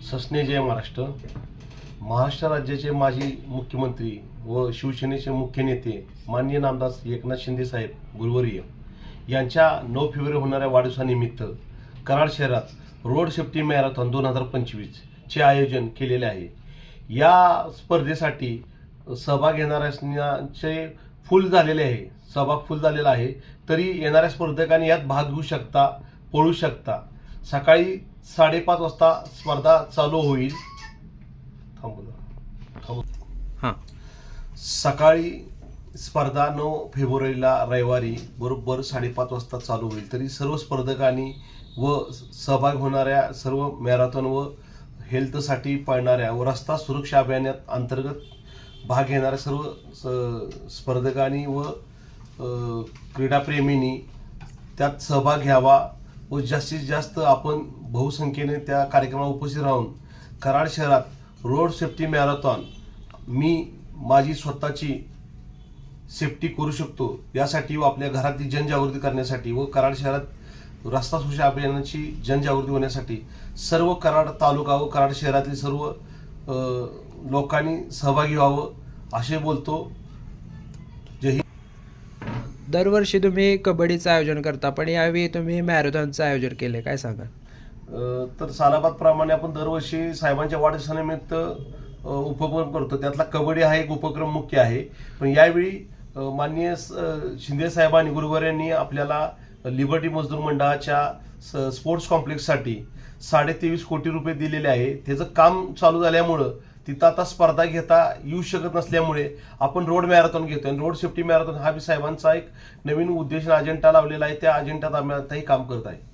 सस्ने जय महाराष्ट्र. महाराष्ट्र राज्याचे माजी मुख्यमंत्री व शिवसेनेचे मुख्य नेते माननीय नामदास एकनाथ शिंदे साहेब गुरुवर्य यांच्या नऊ फेब्रुवारी होणाऱ्या वाढदिवसानिमित्त कराड शहरात रोड सेफ्टी मॅरेथॉन दोन हजार पंचवीसचे आयोजन केलेले आहे. या स्पर्धेसाठी सहभाग घेणाऱ्यांचे फुल झालेले आहे. सहभाग फुल झालेला आहे. तरी येणाऱ्या स्पर्धकांनी यात भाग घेऊ शकता पळू शकता. सकाळी साडेपाच वाजता स्पर्धा चालू होईल. थांबू. हां. सकाळी स्पर्धा नऊ फेब्रुवारीला रविवारी बरोबर साडेपाच वाजता चालू होईल. तरी सर्व स्पर्धकांनी व सहभाग होणाऱ्या सर्व मॅरेथॉन व हेल्थसाठी पळणाऱ्या व रस्ता सुरक्षा अभियानात अंतर्गत भाग घेणाऱ्या सर्व स्पर्धकांनी व क्रीडाप्रेमींनी त्यात सहभाग घ्यावा. व जास्तीत जास्त आपण बहुसंख्येने त्या कार्यक्रमात उपस्थित राहून कराड शहरात रोड सेफ्टी मॅरेथॉन मी माझी स्वतःची सेफ्टी करू शकतो यासाठी व आपल्या घरातली जनजागृती करण्यासाठी व कराड शहरात रस्ता सुरक्षा अभियानाची जनजागृती होण्यासाठी सर्व कराड तालुका व कराड शहरातील सर्व लोकांनी सहभागी व्हावं असे बोलतो. जय हिंद. दरवर्षी तुम्ही कबड्डीचं आयोजन करता पण यावेळी तुम्ही मॅरेथॉनचं आयोजन केले काय सांगा तर सालाबाद प्रमाणे आपण दरवर्षी साहेबांच्या वाढदिवसानिमित्त उपक्रम करतो. त्यातला कबड्डी हा एक उपक्रम मुख्य आहे. पण यावेळी माननीय स- शिंदे साहेबांनी गुरुवार यांनी आपल्याला लिबर्टी मजदूर मंडळाच्या स- स्पोर्ट्स कॉम्प्लेक्ससाठी साडेतेवीस कोटी रुपये दिलेले आहे. त्याचं काम चालू झाल्यामुळं तिथं आता स्पर्धा घेता येऊ शकत नसल्यामुळे आपण रोड मॅरेथॉन घेतो आणि रोड सेफ्टी मॅरेथॉन हा बी साहेबांचा एक नवीन उद्देश अजेंडा लावलेला आहे. त्या अजेंड्यात आम्ही आताही काम करत आहे.